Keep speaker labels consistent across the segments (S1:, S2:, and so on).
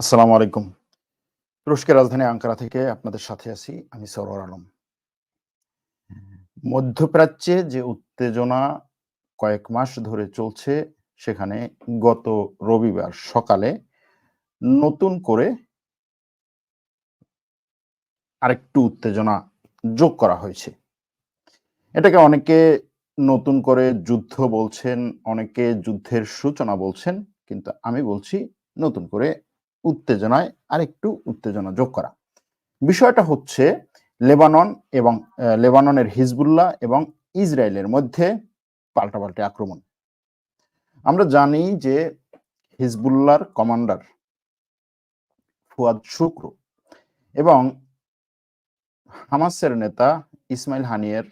S1: আসসালামু আলাইকুম। তুরস্কের রাজধানী আঙ্কারা থেকে আপনাদের সাথে আছি আমি সরোয়ার আলম। মধ্যপ্রাচ্যে যে উত্তেজনা কয়েক মাস ধরে চলছে, সেখানে গত রবিবার সকালে নতুন করে আরেকটু উত্তেজনা যোগ করা হয়েছে। এটাকে অনেকে নতুন করে যুদ্ধ বলছেন, অনেকে যুদ্ধের সূচনা বলছেন, কিন্তু আমি বলছি নতুন করে উত্তেজনায় আরেকটু উত্তেজনা যোগ করা। বিষয়টা হচ্ছে লেবানন এবং লেবাননের হিজবুল্লাহ এবং ইসরায়েলের মধ্যে পাল্টাপাল্টি আক্রমণ। আমরা জানি যে হিজবুল্লাহর কমান্ডার ফুয়াদ শুক্র এবং হামাসের নেতা ইসমাইল হানিয়ের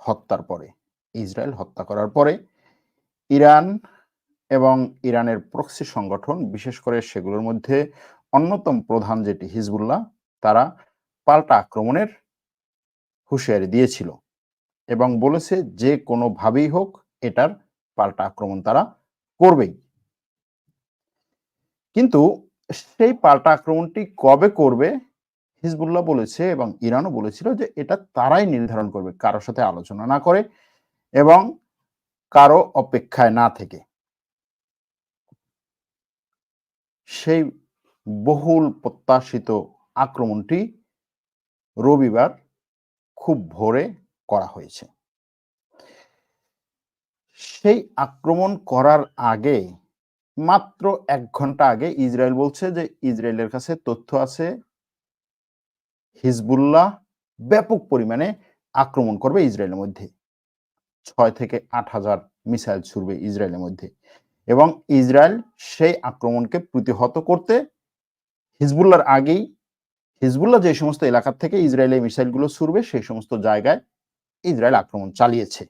S1: হত্যার পরে, ইসরায়েল হত্যা করার পরে ইরান এবং ইরানের প্রক্সি সংগঠন, বিশেষ করে সেগুলোর মধ্যে অন্যতম প্রধান যেটি হিজবুল্লাহ, তারা পাল্টা আক্রমণের হুঁশিয়ারি দিয়েছিল এবং বলেছে যে কোনোভাবেই হোক এটার পাল্টা আক্রমণ তারা করবেই। কিন্তু সেই পাল্টা আক্রমণটি কবে করবে হিজবুল্লাহ বলেছে এবং ইরানও বলেছিল যে এটা তারাই নির্ধারণ করবে কারোর সাথে আলোচনা না করে এবং কারও অপেক্ষায় না থেকে। সেই বহুল প্রত্যাশিত আক্রমণটি রবিবার খুব ভোরে করা হয়েছে। সেই আক্রমণ করার আগে, মাত্র এক ঘণ্টা আগে ইসরায়েল বলছে যে ইসরায়েলের কাছে তথ্য আছে, হিজবুল্লাহ ব্যাপক পরিমাণে আক্রমণ করবে ইসরায়েলের মধ্যে। ছয় থেকে আট হাজার মিসাইল ছুড়বে ইসরায়েলের মধ্যে। এবং ইসরায়েল সেই আক্রমণকে প্রতিহত করতে হিজবুল্লার আগেই, হিজবুল্লাহ যে সমস্ত এলাকার থেকে ইসরায়েলের মিসাইলগুলো ছুড়বে, সেই সমস্ত জায়গায় ইসরায়েল আক্রমণ চালিয়েছে।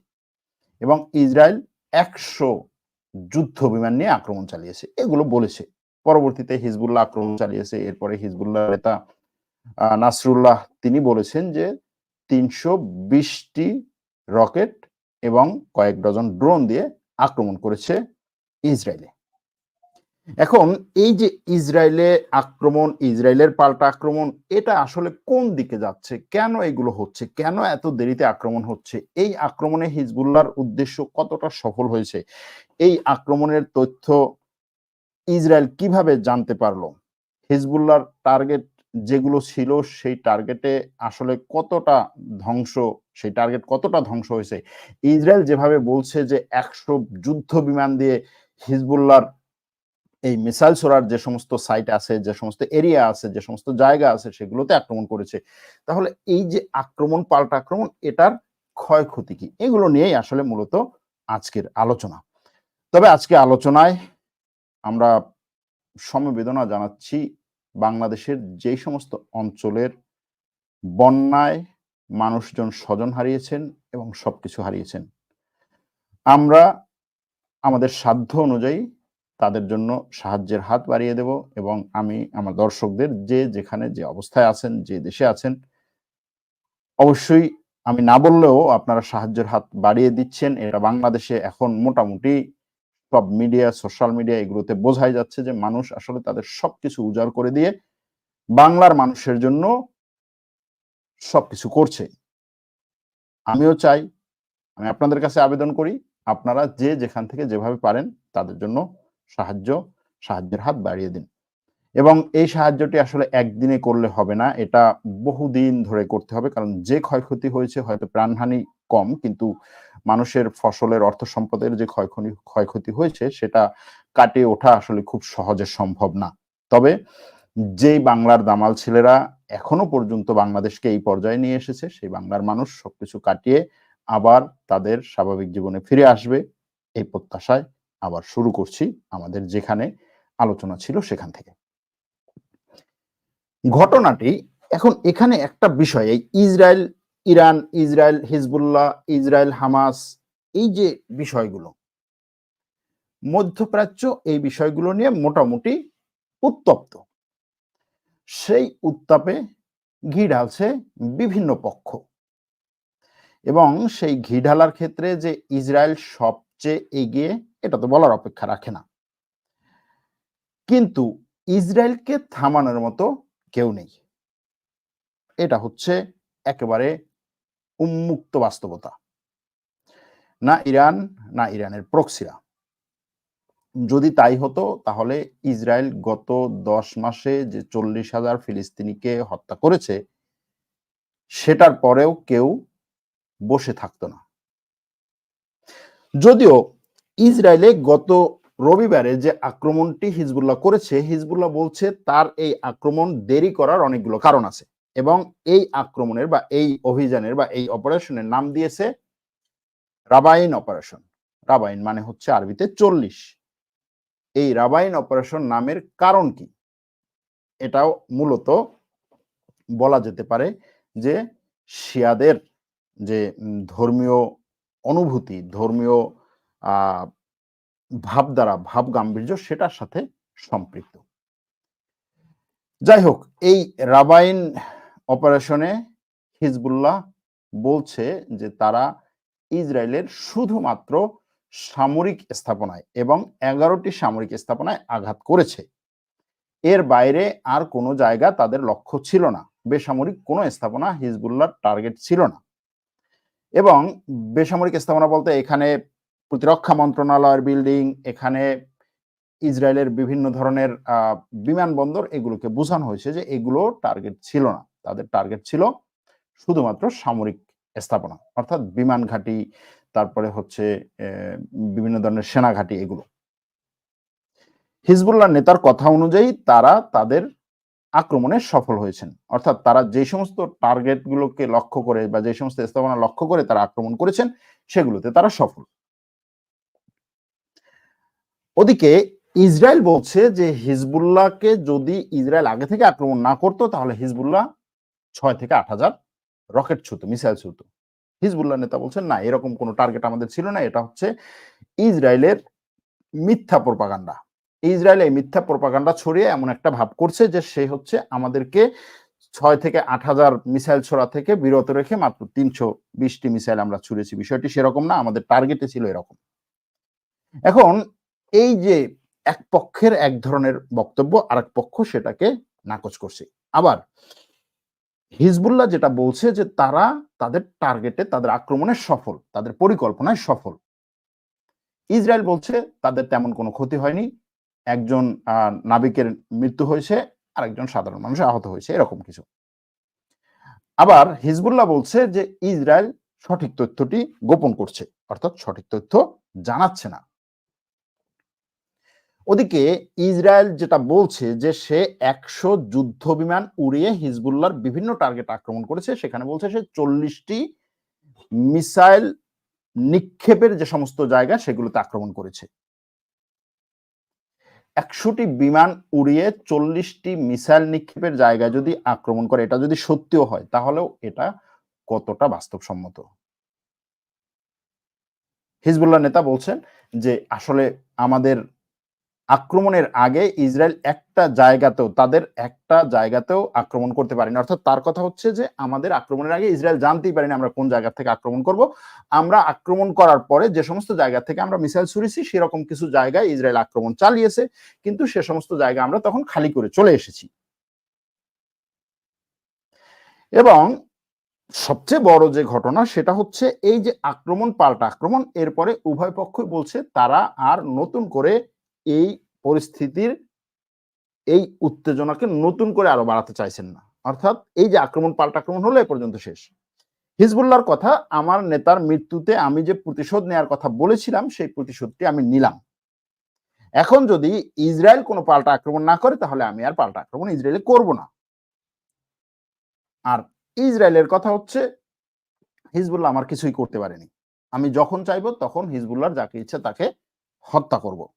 S1: এবং ইসরায়েল একশো যুদ্ধ বিমান নিয়ে আক্রমণ চালিয়েছে। এগুলো বলেছে। পরবর্তীতে হিজবুল্লাহ আক্রমণ চালিয়েছে। এরপরে হিজবুল্লাহ নেতা নাসরুল্লাহ তিনি বলেছেন যে তিনশো বিশটি রকেট এবং কয়েক ডজন ড্রোন দিয়ে আক্রমণ করেছে ইসরায়েলে। এখন এই যে ইসরায়েলে আক্রমণ, ইসরায়েলের পাল্টা আক্রমণ, এটা আসলে কোন দিকে যাচ্ছে? কেন এগুলো হচ্ছে? কেন এত দেরিতে আক্রমণ হচ্ছে? এই আক্রমণে হিজবুল্লাহর উদ্দেশ্য কতটা সফল হয়েছে? এই আক্রমণের তথ্য ইসরায়েল কীভাবে জানতে পারল? হিজবুল্লাহর টার্গেট যেগুলো ছিল, সেই টার্গেটে আসলে কতটা ধ্বংস, সেই টার্গেট কতটা ধ্বংস হয়েছে? ইসরায়েল যেভাবে বলছে যে একশো যুদ্ধ বিমান দিয়ে হিজবুল্লাহর এই মিসাইল ছোড়ার যে সমস্ত সাইট আছে, যে সমস্ত এরিয়া আছে, যে সমস্ত জায়গা আছে, সেগুলোতে আক্রমণ করেছে। তাহলে এই যে আক্রমণ, পাল্টা আক্রমণ, এটার ক্ষয়ক্ষতি কি? এগুলো নিয়েই আসলে মূলত আজকের আলোচনা। তবে আজকে আলোচনায় আমরা সমবেদনা জানাচ্ছি বাংলাদেশের যেই সমস্ত অঞ্চলের বন্যায় মানুষজন স্বজন হারিয়েছেন এবং সবকিছু হারিয়েছেন। আমরা আমাদের সাধ্য অনুযায়ী তাদের জন্য সাহায্যের হাত বাড়িয়ে দেব এবং আমি আমার দর্শকদের যে যেখানে যে অবস্থায় আছেন, যে দেশে আছেন, অবশ্যই আমি না বললেও আপনারা সাহায্যের হাত বাড়িয়ে দিচ্ছেন। এটা বাংলাদেশে এখন মোটামুটি সব মিডিয়া, সোশ্যাল মিডিয়া এগুলোতে বোঝাই যাচ্ছে যে মানুষ আসলে তাদের সবকিছু উজাড় করে দিয়ে বাংলার মানুষের জন্য সবকিছু করছে। আমিও চাই, আমি আপনাদের কাছে আবেদন করি আপনারা যে যেখান থেকে যেভাবে পারেন তাদের জন্য সাহায্য, সাহায্যের হাত বাড়িয়ে দিন। এবং এই সাহায্যটি আসলে একদিনে করলে হবে না, এটা বহুদিন ধরে করতে হবে। কারণ যে ক্ষয়ক্ষতি হয়েছে হয়তো প্রাণহানি কম, কিন্তু মানুষের ফসলের অর্থ সম্পদের যে ক্ষয়ক্ষতি ক্ষয়ক্ষতি হয়েছে সেটা কাটিয়ে ওঠা আসলে খুব সহজে সম্ভব না। তবে যেই বাংলার দামাল ছেলেরা এখনও পর্যন্ত বাংলাদেশকে এই পর্যায়ে নিয়ে এসেছে, সেই বাংলার মানুষ সবকিছু কাটিয়ে আবার তাদের স্বাভাবিক জীবনে ফিরে আসবে। এই প্রত্যাশায় আবার শুরু করছি আমাদের যেখানে আলোচনা ছিল সেখান থেকে। ঘটনাটি এখন এখানে একটা বিষয়, এই Israel, Iran, Israel, Hezbollah, Israel, Hamas, এই যে বিষয়গুলো, মধ্যপ্রাচ্য এই বিষয়গুলো নিয়ে মোটামুটি উত্তপ্ত। সেই উত্তাপে ঘি ঢালছে বিভিন্ন পক্ষ। এবং সেই ঘি ঢালার ক্ষেত্রে যে ইসরায়েল সবচেয়ে এগিয়ে, এটা তো বলার অপেক্ষা রাখে না। কিন্তু ইসরায়েলকে থামানোর মতো কেউ নেই। এটা হচ্ছে একেবারে উন্মুক্ত বাস্তবতা। না ইরান, না ইরানের প্রক্সিরা। যদি তাই হতো, তাহলে ইসরায়েল গত দশ মাসে যে চল্লিশ হাজার ফিলিস্তিনিকে হত্যা করেছে, সেটার পরেও কেউ বসে থাকতো না। যদিও ইসরায়েলে গত রবিবারে যে আক্রমণটি হিজবুল্লাহ করেছে, হিজবুল্লাহ বলছে তার এই আক্রমণ দেরি করার অনেকগুলো কারণ আছে এবং এই আক্রমণের বা এই অভিযানের বা এই অপারেশনের নাম দিয়েছে রাবাইন অপারেশন। রাবাইন মানে হচ্ছে আরবিতে চল্লিশ। এই রাবাইন অপারেশন নামের কারণ কি? এটাও মূলত বলা যেতে পারে যে শিয়াদের যে ধর্মীয় অনুভূতি, ধর্মীয় আহ ভাবধারা ভাব গাম্ভীর্য সেটার সাথে সম্পৃক্ত। যাই হোক, এই রাবাইন অপারেশনে হিজবুল্লাহ বলছে যে, তারা ইসরায়েলের শুধুমাত্র সামরিক স্থাপনায় এবং এগারোটি সামরিক স্থাপনায় আঘাত করেছে। এর বাইরে আর কোনো জায়গা তাদের লক্ষ্য ছিল না। বেসামরিক কোনো স্থাপনা হিজবুল্লাহর টার্গেট ছিল না। এবং বেসামরিক স্থাপনা বলতে এখানে প্রতিরক্ষা মন্ত্রণালয়ের বিল্ডিং, এখানে ইসরায়েলের বিভিন্ন ধরনের বিমানবন্দর, এগুলোকে বোঝানো হয়েছে যে এগুলো টার্গেট ছিল না। তাদের টার্গেট ছিল শুধুমাত্র সামরিক স্থাপনা, অর্থাৎ বিমান ঘাঁটি, তারপরে হচ্ছে বিভিন্ন ধরনের সেনা ঘাঁটি, এগুলো। হিজবুল্লাহ নেতার কথা অনুযায়ী তারা তাদের আক্রমণে সফল হয়েছেন। অর্থাৎ তারা যে সমস্ত টার্গেট গুলোকে লক্ষ্য করে বা যে সমস্ত স্থাপনা লক্ষ্য করে তারা আক্রমণ করেছেন, সেগুলোতে তারা সফল। ওদিকে ইসরায়েল বলছে যে হিজবুল্লাহকে যদি ইসরায়েল আগে থেকে আক্রমণ না করতো, তাহলে হিজবুল্লাহ ছয় থেকে আট হাজার রকেট ছুতো, মিসাইল ছুতো। হিজবুল্লাহ নেতা বলছেন, না, এরকম কোনো টার্গেট আমাদের ছিল না। এটা হচ্ছে ইসরায়েলের মিথ্যা প্রপাগান্ডা ইসরায়েল এই মিথ্যা প্রপাগান্ডা ছড়িয়ে এমন একটা ভাব করছে যে সে হচ্ছে আমাদেরকে ছয় থেকে আট হাজার মিসাইল ছোড়া থেকে বিরত রেখে মাত্র তিনশো বিশটি মিসাইল আমরা ছুড়েছি। বিষয়টি সেরকম না, আমাদের টার্গেটে ছিল এরকম। এখন এই যে এক পক্ষের এক ধরনের বক্তব্য আর এক পক্ষ সেটাকে নাকচ করছে। আবার হিজবুল্লাহ যেটা বলছে যে তারা তাদের টার্গেটে, তাদের আক্রমণে সফল, তাদের পরিকল্পনায় সফল। ইসরায়েল বলছে তাদের তেমন কোনো ক্ষতি হয়নি। একজন নাবিকের মৃত্যু হয়েছে আর একজন সাধারণ মানুষ আহত হয়েছে, এরকম কিছু। আবার হিজবুল্লাহ বলছে যে, ইসরায়েল সঠিক তথ্যটি গোপন করছে, অর্থাৎ সঠিক তথ্য জানাচ্ছে না। ওদিকে ইসরায়েল যেটা বলছে যে, সে একশো যুদ্ধ বিমান উড়িয়ে হিজবুল্লার বিভিন্ন টার্গেট আক্রমণ করেছে, সেখানে বলছে সে চল্লিশটি মিসাইল নিক্ষেপের যে সমস্ত জায়গা, সেগুলোতে আক্রমণ করেছে। একশোটি বিমান উড়িয়ে চল্লিশটি মিসাইল নিক্ষেপের জায়গায় যদি আক্রমণ করে, এটা যদি সত্যিও হয়, তাহলেও এটা কতটা বাস্তবসম্মত? হিজবুল্লাহ নেতা বলছেন যে, আসলে আমাদের আক্রমণের আগে ইসরায়েল একটা জায়গাতেও, তাদের একটা জায়গাতেও আক্রমণ করতে পারেনি। অর্থাৎ তার কথা হচ্ছে যে, আমাদের আক্রমণের আগে ইসরায়েল জানতেই পারেনি আমরা কোন জায়গা থেকে আক্রমণ করব। আমরা আক্রমণ করার পরে যে সমস্ত জায়গা থেকে আমরা মিসাইল ছুড়েছি, সেরকম কিছু জায়গায় ইসরায়েল আক্রমণ চালিয়েছে, কিন্তু সে সমস্ত জায়গা আমরা তখন খালি করে চলে এসেছি। এবং সবচেয়ে বড় যে ঘটনা, সেটা হচ্ছে এই যে আক্রমণ পাল্টা আক্রমণ, এরপরে উভয় পক্ষই বলছে তারা আর নতুন করে এই পরিস্থিতির এই উত্তেজনাকে নতুন করে আরও বাড়াতে চাইছেন না। অর্থাৎ এই যে আক্রমণ পাল্টা আক্রমণ হলো এ পর্যন্ত শেষ। হিজবুল্লাহর কথা, আমার নেতার মৃত্যুতে আমি যে প্রতিশোধ নেওয়ার কথা বলেছিলাম, সেই প্রতিশোধটি আমি নিলাম। এখন যদি ইসরায়েল কোনো পাল্টা আক্রমণ না করে, তাহলে আমি আর পাল্টা আক্রমণ ইসরায়েলে করব না। আর ইসরায়েলের কথা হচ্ছে, হিজবুল্লাহ আমার কিছুই করতে পারেনি। আমি যখন চাইব, তখন হিজবুল্লাহর যাকে ইচ্ছে তাকে হত্যা করব।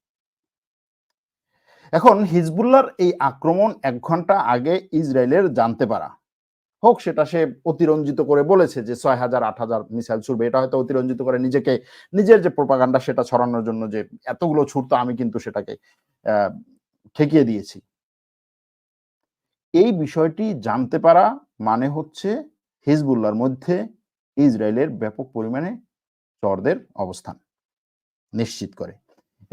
S1: এখন হিজবুল্লার এই আক্রমণ এক ঘণ্টা আগে ইসরায়েলের জানতে পারা। হোক, সেটা সে অতিরঞ্জিত করে বলেছে যে ছয় হাজার, আট হাজার মিসাইল ছুড়বে। এটা হয়তো অতিরঞ্জিত করে নিজেকে, নিজের যে প্রপাগান্ডা, সেটা ছড়ানোর জন্য যে এতগুলো ছুটতো আমি কিন্তু সেটাকে ঠেকিয়ে দিয়েছি। এই বিষয়টি জানতে পারা মানে হচ্ছে হিজবুল্লার মধ্যে ইসরায়েলের ব্যাপক পরিমাণে চরদের অবস্থান নিশ্চিত করে।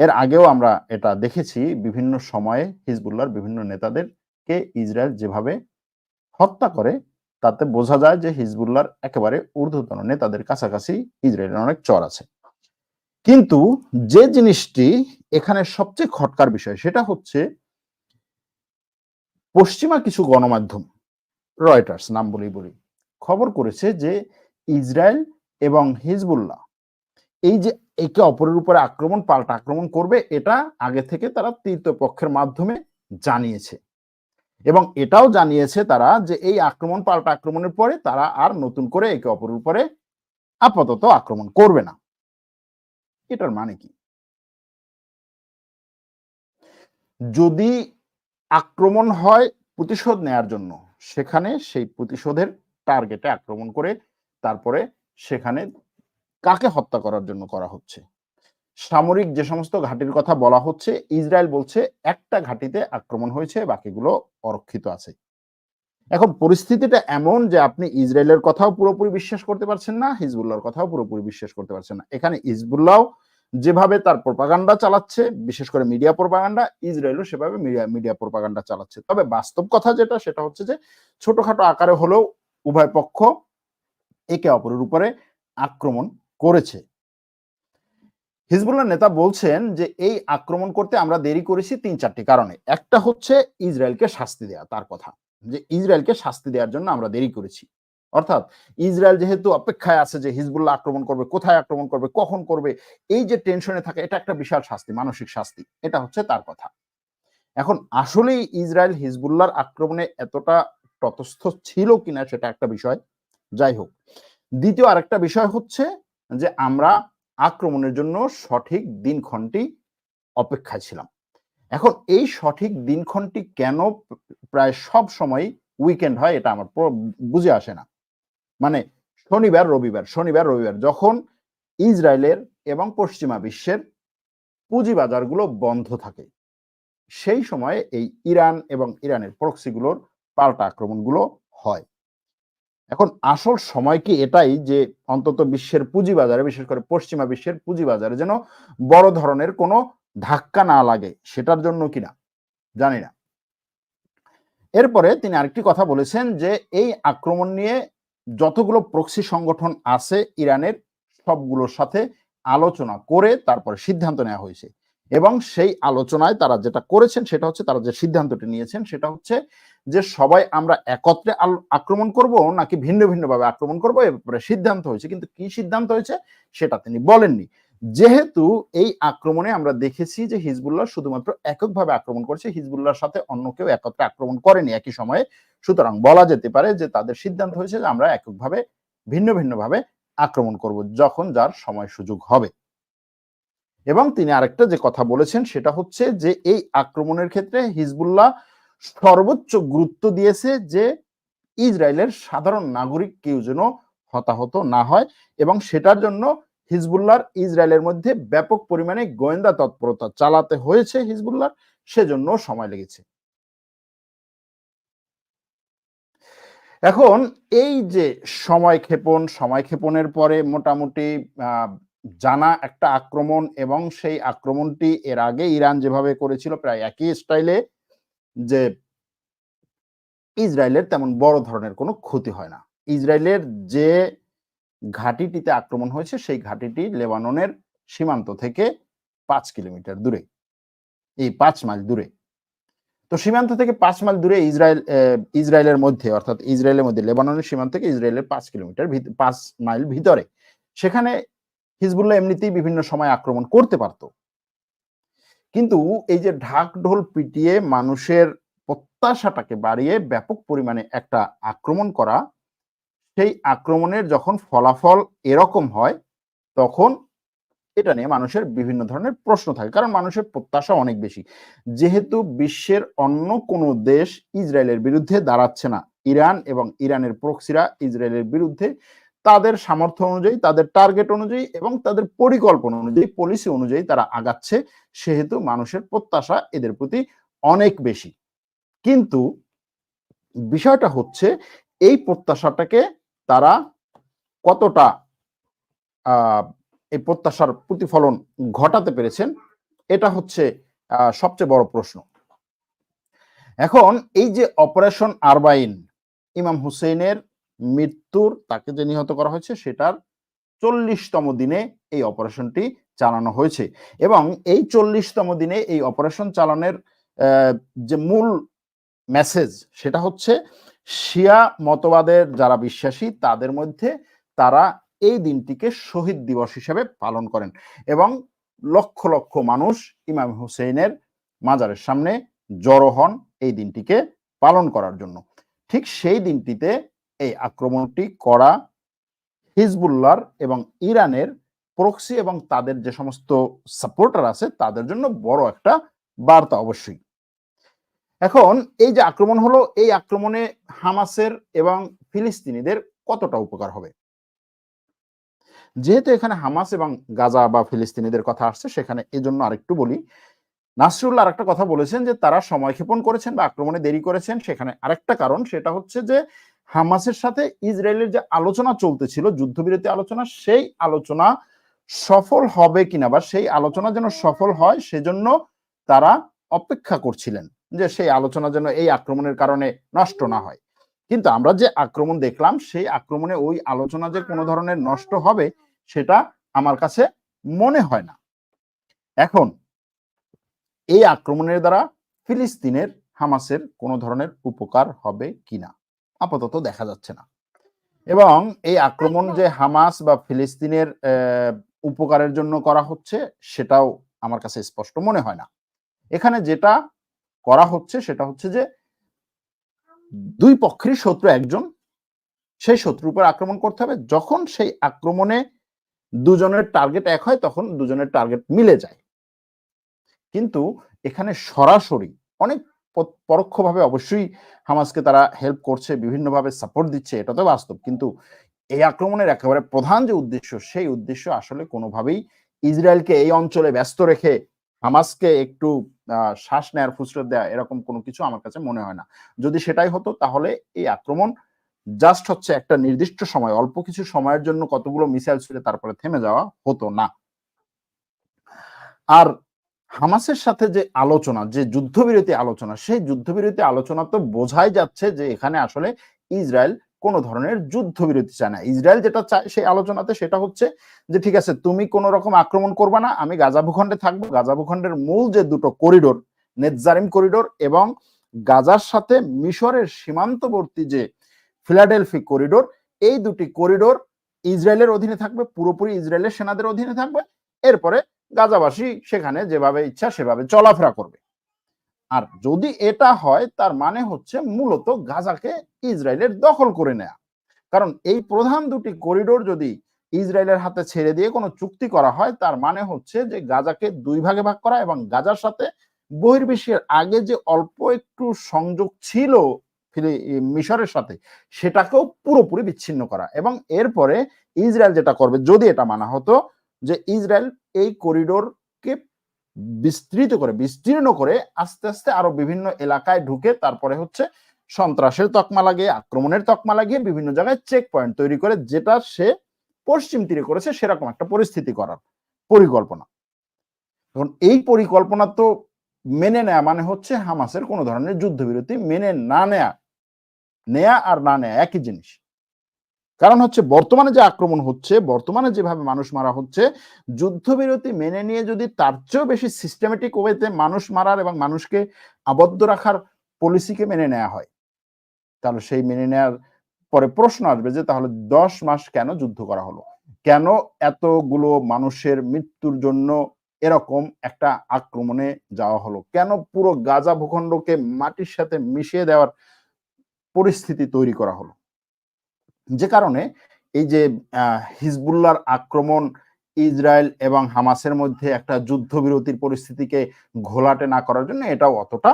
S1: এর আগেও আমরা এটা দেখেছি বিভিন্ন সময়ে হিজবুল্লাহর বিভিন্ন নেতাদেরকে ইসরায়েল যেভাবে হত্যা করে, তাতে বোঝা যায় যে হিজবুল্লাহর একেবারে ঊর্ধ্বতন নেতাদের কাছাকাছি ইসরায়েলের অনেক চর আছে। কিন্তু যে জিনিসটি এখানে সবচেয়ে খটকার বিষয়, সেটা হচ্ছে পশ্চিমা কিছু গণমাধ্যম, রয়টার্স, নাম বলেই বলি, খবর করেছে যে ইসরায়েল এবং হিজবুল্লাহ এই যে একে অপরের উপরে আক্রমণ, পাল্টা আক্রমণ করবে, এটা আগে থেকে তারা তৃতীয় পক্ষের মাধ্যমে জানিয়েছে। এবং এটাও জানিয়েছে তারা যে এই আক্রমণ, পাল্টা আক্রমণের পরে তারা আর নতুন করে একে অপরের উপরে আপাতত আক্রমণ করবে না। এটার মানে কি? যদি আক্রমণ হয় প্রতিশোধ নেয়ার জন্য, সেখানে সেই প্রতিশোধের টার্গেটে আক্রমণ করে, তারপরে সেখানে কাকে হত্যা করার জন্য করা হচ্ছে? সামরিক যে সমস্ত ঘাটির কথা বলা হচ্ছে, ইসরায়েল বলছে একটা ঘাটিতে আক্রমণ হয়েছে, বাকিগুলো অরক্ষিত আছে। এখন পরিস্থিতিটা এমন যে আপনি ইসরায়েলের কথাও পুরোপুরি বিশ্বাস করতে পারছেন না, হিজবুল্লাহর কথাও পুরোপুরি বিশ্বাস করতে পারছেন না। এখানে হিজবুল্লাহ যেভাবে তার প্রপাগান্ডা চালাচ্ছে, বিশেষ করে মিডিয়া প্রপাগান্ডা, ইসরায়েলও সেভাবে মিডিয়া মিডিয়া প্রপাগান্ডা চালাচ্ছে। তবে বাস্তব কথা যেটা, সেটা হচ্ছে যে ছোটখাটো আকারে হলেও উভয় পক্ষ একে অপরের উপরে আক্রমণ করেছে। হিজবুল্লাহ নেতা বলছেন যে, এই আক্রমণ করতে আমরা দেরি করেছি তিন চারটি কারণে। একটা হচ্ছে ইসরায়েলকে শাস্তি দেয়া, তার কথা। যে, ইসরায়েলকে শাস্তি দেওয়ার জন্য আমরা দেরি করেছি। অর্থাৎ ইসরায়েল যেহেতু অপেক্ষায় আছে যে, হিজবুল্লাহ আক্রমণ করবে, কোথায় আক্রমণ করবে, কখন করবে, এই যে টেনশনে থাকে, এটা একটা বিশাল শাস্তি, মানসিক শাস্তি। এটা হচ্ছে তার কথা। এখন আসলেই ইসরায়েল হিজবুল্লাহর আক্রমণে এতটা তটস্থ ছিল কিনা সেটা একটা বিষয়। যাই হোক, দ্বিতীয় আরেকটা বিষয় হচ্ছে যে আমরা আক্রমণের জন্য সঠিক দিনক্ষণটি অপেক্ষায় ছিলাম। এখন এই সঠিক দিনক্ষণটি কেন প্রায় সব সময় উইকেন্ড হয় এটা আমার বুঝে আসে না। মানে শনিবার, রবিবার শনিবার, রবিবার যখন ইসরায়েলের এবং পশ্চিমা বিশ্বের পুঁজিবাজারগুলো বন্ধ থাকে, সেই সময়ে এই ইরান এবং ইরানের প্রক্সিগুলোর পাল্টা আক্রমণগুলো হয়। এখন আসল সময় কি এটাই যে অন্তত বিশ্বের পুঁজিবাজারে, বিশেষ করে পশ্চিমা বিশ্বের পুঁজিবাজারে যেন বড় ধরনের কোনো ধাক্কা না লাগে, সেটার জন্য কিনা? জানি না। এরপরে তিনি আরেকটি কথা বলেছেন যে এই আক্রমণ নিয়ে যতগুলো প্রক্সি সংগঠন আছে ইরানের সবগুলোর সাথে আলোচনা করে তারপরে সিদ্ধান্ত নেওয়া হয়েছে। এবং সেই আলোচনায় তারা যেটা করেছেন সেটা হচ্ছে তারা যে সিদ্ধান্তটি নিয়েছেন সেটা হচ্ছে যে সবাই আমরা একত্রে আক্রমণ করব নাকি ভিন্ন ভিন্নভাবে আক্রমণ করব, এরপরে সিদ্ধান্ত হয়েছে। কিন্তু কি সিদ্ধান্ত হয়েছে সেটা তিনি বলেননি। যেহেতু এই আক্রমণে আমরা দেখেছি যে হিজবুল্লাহ শুধুমাত্র এককভাবে আক্রমণ করছে, হিজবুল্লাহর সাথে অন্য কেউ একত্রে আক্রমণ করেনি একই সময়ে। সুতরাং বলা যেতে পারে যে তাদের সিদ্ধান্ত হয়েছে যে আমরা এককভাবে ভিন্ন ভিন্নভাবে আক্রমণ করব যখন যার সময় সুযোগ হবে। এবং তিনি আরেকটা যে কথা বলেছেন সেটা হচ্ছে যে এই আক্রমণের ক্ষেত্রে হিজবুল্লাহ সর্বোচ্চ গুরুত্ব দিয়েছে যে ইসরায়েলের সাধারণ নাগরিক কেউ যেন হতাহত না হয় এবং সেটার জন্য হিজবুল্লাহর ইসরায়েলের মধ্যে ব্যাপক পরিমাণে গোয়েন্দা তৎপরতা চালাতে হয়েছে হিজবুল্লাহর, সেজন্য সময় লেগেছে। এখন এই যে সময় ক্ষেপণ, সময় ক্ষেপণের পরে মোটামুটি জানা একটা আক্রমণ এবং সেই আক্রমণটি এর আগে ইরান যেভাবে করেছিল প্রায় একই স্টাইলে যে ইসরায়েলের তেমন বড় ধরনের কোনো ক্ষতি হয় না। ইসরায়েলের যে ঘাটিটিতে আক্রমণ হয়েছে সেই ঘাটিটি লেবাননের সীমান্ত থেকে পাঁচ কিলোমিটার দূরে, এই পাঁচ মাইল দূরে। তো সীমান্ত থেকে পাঁচ মাইল দূরে ইসরায়েল ইসরায়েলের মধ্যে, অর্থাৎ ইসরায়েলের মধ্যে, লেবাননের সীমান্ত থেকে ইসরায়েলের পাঁচ কিলোমিটার পাঁচ মাইল ভিতরে। সেখানে হিজবুল্লাহ এমনিতেই বিভিন্ন সময় আক্রমণ করতে পারত। কিন্তু এই যে ঢাক ঢোল পিটিয়ে মানুষের প্রত্যাশাটাকে বাড়িয়ে ব্যাপক পরিমাণে একটা আক্রমণ করা, সেই আক্রমণের যখন ফলাফল এরকম হয়, তখন এটা নিয়ে মানুষের বিভিন্ন ধরনের প্রশ্ন থাকে। কারণ মানুষের প্রত্যাশা অনেক বেশি। যেহেতু বিশ্বের অন্য কোনো দেশ ইসরায়েলের বিরুদ্ধে দাঁড়াচ্ছে না, ইরান এবং ইরানের প্রক্সিরা ইসরায়েলের বিরুদ্ধে তাদের সামর্থ্য অনুযায়ী, তাদের টার্গেট অনুযায়ী এবং তাদের পরিকল্পনা অনুযায়ী পলিসি অনুযায়ী তারা আগাচ্ছে, সেহেতু মানুষের প্রত্যাশা এদের প্রতি অনেক বেশি। কিন্তু বিষয়টা হচ্ছে, এই প্রত্যাশাটাকে তারা কতটা এই প্রত্যাশার প্রতিফলন ঘটাতে পেরেছেন, এটা হচ্ছে সবচেয়ে বড় প্রশ্ন। এখন এই যে অপারেশন আরবাইন ইমাম হুসেনের মৃত্যুর তাকে যে নিহত করা হয়েছে, সেটার চল্লিশতম দিনে এই অপারেশনটি চালানো হয়েছে। এবং এই চল্লিশতম দিনে এই অপারেশন চালানোর যে মূল মেসেজ সেটা হচ্ছে, শিয়া মতবাদের যারা বিশ্বাসী, তাদের মধ্যে তারা এই দিনটিকে শহীদ দিবস হিসেবে পালন করেন। এবং লক্ষ লক্ষ মানুষ ইমাম হুসেইনের মাজারের সামনে জড়ো হন এই দিনটিকে পালন করার জন্য। ঠিক সেই দিনটিতে এই আক্রমণটি করা হিজবুল্লাহর এবং ইরানের প্রক্সি এবং তাদের যে সমস্ত সাপোর্টার আছে, তাদের জন্য বড় একটা বার্তা অবশ্যই। এখন এই যে আক্রমণ হলো, এই আক্রমণে হামাসের এবং ফিলিস্তিনিদের কতটা উপকার হবে? যেহেতু এখানে হামাস এবং গাজা বা ফিলিস্তিনিদের কথা আসছে, সেখানে এজন্য আরেকটু বলি। নাসরুল্লাহ আরেকটা কথা বলেছেন যে, তারা সময় ক্ষেপণ করেছেন বা আক্রমণে দেরি করেছেন। সেখানে আরেকটা কারণ, সেটা হচ্ছে যে হামাসের সাথে ইসরায়েলের যে আলোচনা চলতেছিল, যুদ্ধবিরতি আলোচনা, সেই আলোচনা সফল হবে কিনা বা সেই আলোচনা যেন সফল হয়, সেজন্য তারা অপেক্ষা করছিলেন যে সেই আলোচনা যেন এই আক্রমণের কারণে নষ্ট না হয়। কিন্তু আমরা যে আক্রমণ দেখলাম, সেই আক্রমণে ওই আলোচনা যে কোনো ধরনের নষ্ট হবে, সেটা আমার কাছে মনে হয় না। এখন, এই আক্রমণের দ্বারা ফিলিস্তিনের হামাসের কোনো ধরনের উপকার হবে কিনা? আপাতত দেখা যাচ্ছে না। এবং এই আক্রমণ যে হামাস বা ফিলিস্তিনের উপকারের জন্য করা হচ্ছে, সেটাও আমার কাছে স্পষ্ট মনে হয় না। এখানে যেটা করা হচ্ছে, সেটা হচ্ছে যে, দুই পক্ষেরই শত্রু একজন, সেই শত্রুর উপর আক্রমণ করতে হবে। যখন সেই আক্রমণে দুজনের টার্গেট এক হয়, তখন দুজনের টার্গেট মিলে যায়। কিন্তু এখানে সরাসরি অনেক পরোক্ষভাবে অবশ্যই হামাসকে তারা হেল্প করছে, বিভিন্নভাবে সাপোর্ট দিচ্ছে, এটা তো বাস্তব। কিন্তু এই আক্রমণের একেবারে প্রধান যে উদ্দেশ্য, সেই উদ্দেশ্য আসলে কোনোভাবেই ইসরায়েলকে এই অঞ্চলে ব্যস্ত রেখে হামাসকে একটু শ্বাস নেয়ার ফুসরত দেওয়া এরকম কোনো কিছু আমার কাছে মনে হয় না। যদি সেটাই হতো, তাহলে এই আক্রমণ জাস্ট হচ্ছে একটা নির্দিষ্ট সময়, অল্প কিছু সময়ের জন্য কতগুলো মিসাইল ছুড়ে তারপরে থেমে যাওয়া হতো না। আর হামাসের সাথে যে আলোচনা, যে যুদ্ধবিরতি আলোচনা, সেই যুদ্ধবিরতি আলোচনা তো বোঝাই যাচ্ছে যে এখানে আসলে ইসরায়েল কোন ধরনের যুদ্ধবিরতি চায় না। ইসরায়েল যেটা চায় সেই আলোচনাতে সেটা হচ্ছে যে, ঠিক আছে, তুমি কোন রকম আক্রমণ করবে না, আমি গাজা ভূখণ্ডে থাকব। গাজা ভূখণ্ডের মূল যে দুটো করিডোর নেতজারিম করিডোর এবং গাজার সাথে মিশরের সীমান্তবর্তী যে ফিলাডেলফি করিডোর, এই দুটি করিডোর ইসরায়েলের অধীনে থাকবে, পুরোপুরি ইসরায়েলের সেনাদের অধীনে থাকবে। এরপরে গাজাবাসী সেখানে যেভাবে ইচ্ছা সেভাবে চলাফেরা করবে। আর যদি এটা হয়, তার মানে হচ্ছে মূলত গাজাকে ইসরায়েলের দখল করে নেয়া। কারণ এই প্রধান দুটি করিডোর যদি ইসরায়েলের হাতে ছেড়ে দিয়ে কোনো চুক্তি করা হয়, তার মানে হচ্ছে যে গাজাকে দুই ভাগে ভাগ করা এবং গাজার সাথে বহির্বিশ্বের আগে যে অল্প একটু সংযোগ ছিল মিশরের সাথে, সেটাকেও পুরোপুরি বিচ্ছিন্ন করা। এবং এরপরে ইসরায়েল যেটা করবে, যদি এটা মানা হতো যে ইসরায়েল এই করিডোরকে বিস্তৃত করে, বিস্তীর্ণ করে আস্তে আস্তে আরও বিভিন্ন এলাকায় ঢুকে তারপরে হচ্ছে সন্ত্রাসের তকমা লাগিয়ে, আক্রমণের তকমা লাগিয়ে বিভিন্ন জায়গায় চেক পয়েন্ট তৈরি করে, যেটা সে পশ্চিম তীরে করেছে, সেরকম একটা পরিস্থিতি করার পরিকল্পনা। এখন এই পরিকল্পনা তো মেনে নেয়া মানে হচ্ছে হামাসের কোনো ধরনের যুদ্ধবিরতি মেনে না নেয়া। নেয়া আর না নেয়া একই জিনিস। কারণ হচ্ছে বর্তমানে যে আক্রমণ হচ্ছে, বর্তমানে যেভাবে মানুষ মারা হচ্ছে, যুদ্ধবিরতি মেনে নিয়ে যদি তার চেয়েও বেশি সিস্টেমেটিক ওয়েতে মানুষ মারার এবং মানুষকে আবদ্ধ রাখার পলিসিকে মেনে নেওয়া হয়, তাহলে সেই মেনে নেওয়ার পরে প্রশ্ন আসবে যে তাহলে দশ মাস কেন যুদ্ধ করা হলো? কেন এতগুলো মানুষের মৃত্যুর জন্য এরকম একটা আক্রমণে যাওয়া হলো? কেন পুরো গাজা ভূখণ্ডকে মাটির সাথে মিশিয়ে দেওয়ার পরিস্থিতি তৈরি করা হলো? যে কারণে এই যে আহ, হিজবুল্লাহর আক্রমণ ইসরায়েল এবং হামাসের মধ্যে একটা যুদ্ধবিরতির পরিস্থিতিকে ঘোলাটে না করার জন্য এটাও অতটা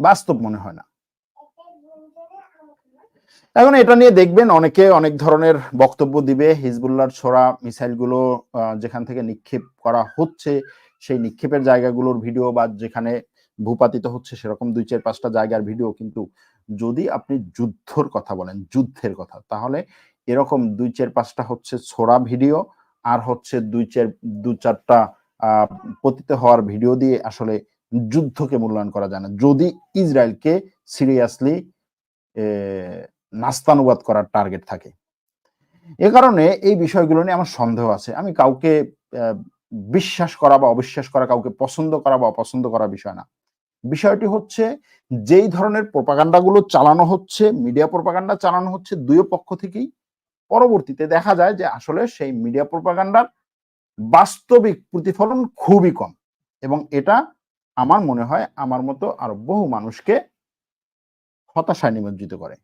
S1: বাস্তব মনে হয় না। এখন এটা নিয়ে দেখবেন অনেকে অনেক ধরনের বক্তব্য দিবে হিজবুল্লাহর ছোড়া মিসাইলগুলো আহ, যেখান থেকে নিক্ষেপ করা হচ্ছে সেই নিক্ষেপের জায়গাগুলোর ভিডিও বা যেখানে ভূপাতিত হচ্ছে সেরকম দুই চার পাঁচটা জায়গার ভিডিও কিন্তু যদি আপনি যুদ্ধর কথা বলেন, যুদ্ধের কথা, তাহলে এরকম দুই চার পাঁচটা হচ্ছে ছোড়া ভিডিও আর হচ্ছে দুই চার, দু চারটা পতিত হওয়ার ভিডিও দিয়ে আসলে যুদ্ধকে মূল্যায়ন করা যায় না। যদি ইসরায়েলকে সিরিয়াসলি নাস্তানুবাদ করার টার্গেট থাকে। এ কারণে এই বিষয়গুলো নিয়ে আমার সন্দেহ আছে। আমি কাউকে বিশ্বাস করা বা অবিশ্বাস করা, কাউকে পছন্দ করা বা অপছন্দ করা বিষয় না। বিষয়টি হচ্ছে যেই ধরনের প্রপাগান্ডাগুলো চালানো হচ্ছে, মিডিয়া প্রপাগান্ডা চালানো হচ্ছে দুই পক্ষ থেকেই, পরবর্তীতে দেখা যায় যে আসলে সেই মিডিয়া প্রপাগান্ডার বাস্তবিক প্রতিফলন খুবই কম। এবং এটা আমার মনে হয় আমার মতো আরও বহু মানুষকে হতাশায় নিমজ্জিত করে।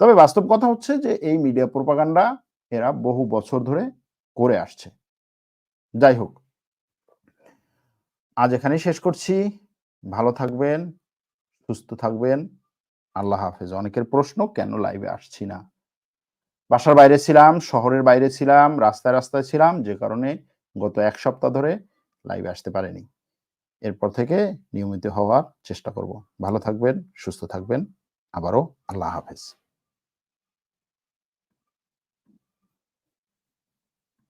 S1: তবে বাস্তব কথা হচ্ছে যে এই মিডিয়া প্রপাগান্ডা এরা বহু বছর ধরে করে আসছে। যাই হোক আজ এখানেই শেষ করছি। ভালো থাকবেন, সুস্থ থাকবেন। আল্লাহ হাফেজ। অনেকের প্রশ্ন, কেন লাইভে আসছি না? বাসার বাইরে ছিলাম, শহরের বাইরে ছিলাম, রাস্তায় রাস্তায় ছিলাম, যে কারণে গত এক সপ্তাহ ধরে লাইভে আসতে পারেনি। এরপর থেকে নিয়মিত হওয়ার চেষ্টা করব। ভালো থাকবেন, সুস্থ থাকবেন। আবারও আল্লাহ হাফেজ।